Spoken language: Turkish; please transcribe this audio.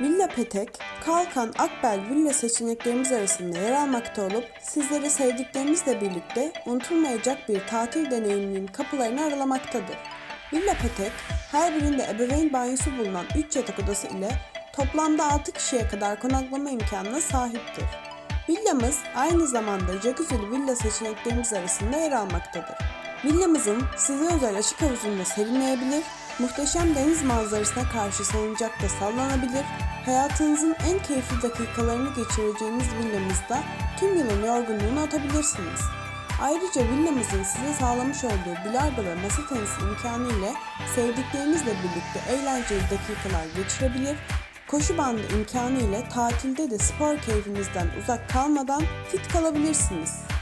Villa Petek, Kalkan Akbel villa seçeneklerimiz arasında yer almakta olup sizleri sevdiklerinizle birlikte unutulmayacak bir tatil deneyiminin kapılarını aralamaktadır. Villa Petek, her birinde ebeveyn banyosu bulunan 3 yatak odası ile toplamda 6 kişiye kadar konaklama imkanına sahiptir. Villamız aynı zamanda jacuzzi'li villa seçeneklerimiz arasında yer almaktadır. Villamızın size özel açık havuzunda serinleyebilir, muhteşem deniz manzarasına karşı salıncakta sallanabilir, hayatınızın en keyifli dakikalarını geçireceğiniz villamızda tüm yılın yorgunluğunu atabilirsiniz. Ayrıca villamızın size sağlamış olduğu bilardo ve masa tenisi imkanı ile sevdiklerinizle birlikte eğlenceli dakikalar geçirebilir, koşu bandı imkanı ile tatilde de spor keyfinizden uzak kalmadan fit kalabilirsiniz.